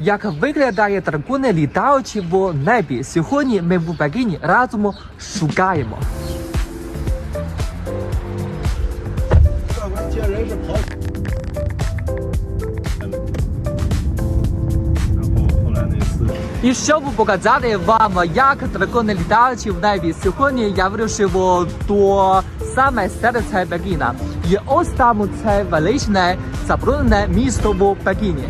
Як виглядає дракони літаючі в небі? Сьогодні ми в Берліні разом шукаємо. І щоб показати вам, як дракони літаючі в небі, сьогодні я вирішив до саме серце Берліна. І ось там це величне забруднене місто в Берліні.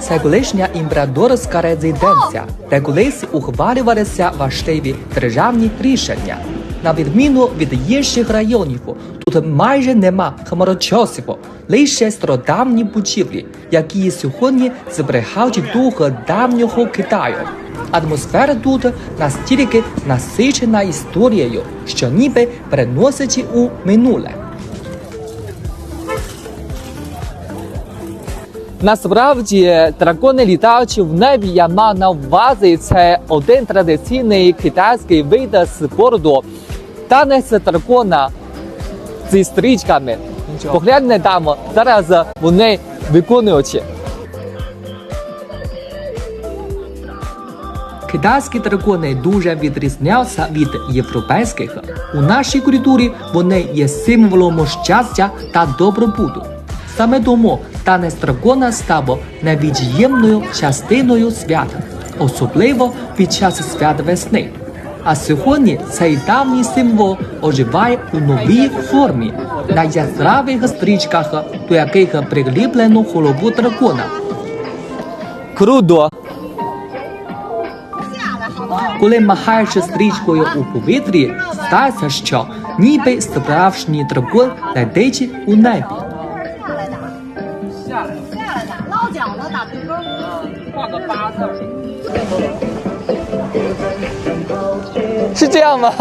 Це колишня імператорська резиденція, де колись ухвалювалися важливі державні рішення. На відміну від інших районів, тут майже нема хмарочосів, лише стародавні будівлі, які сьогодні зберігають дух давнього Китаю. Атмосфера тут настільки насичена історією, що ніби переносить у минуле. Насправді дракони літаючи в небі, я мав на увазі це один традиційний китайський вид спорту. Танець дракона зі стрічками. Погляньте там, зараз вони виконують. Китайські дракони дуже відрізняються від європейських. У нашій культурі вони є символом щастя та добробуту. Саме тому танець дракона став невід'ємною частиною свята, особливо під час свят весни. А сьогодні цей давній символ оживає у новій формі на яскравих стрічках, до яких прикріплено голову дракона. Круто! Коли махаєш стрічкою у повітрі, стається, що ніби справжній дракон летить у небі. 画个八字。是这样吗？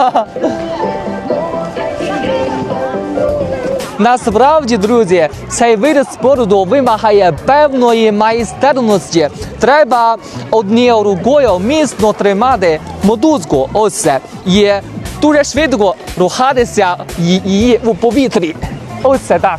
Насправді, друзі, цей вид спорту вимагає певної майстерності. Треба однією рукою міцно тримати мотузку. Ось це. І дуже швидко рухатися ї- її у повітрі. Ось це так.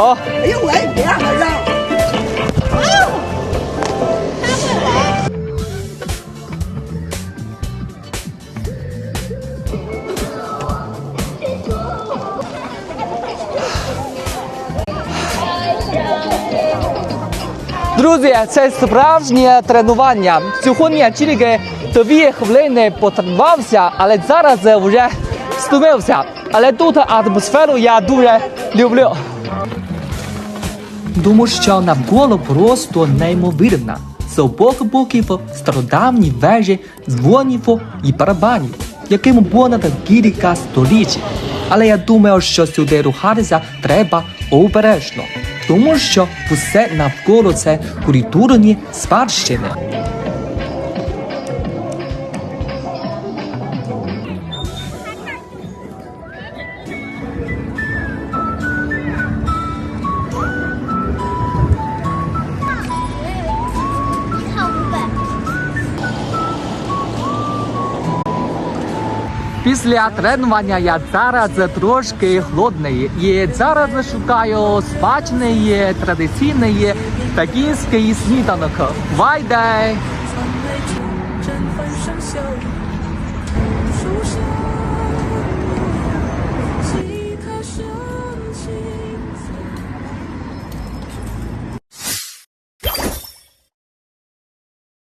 好。哎呦喂，别让他扔。哎呦，他会来。 Друзі, це справжнє тренування. Сьогодні я тільки дві хвилини потренувався, але зараз вже стомився. Але тут атмосферу я дуже люблю. Думаю, що навколо просто неймовірна. З обох боків стародавні вежі, дзвонів і барабанів, яким понад кілька століть. Але я думаю, що сюди рухатися треба обережно, тому що все навколо це культурні спадщини. Після тренування я зараз трошки холодний. І зараз шукаю смачний традиційний токійський сніданок. Вайдай!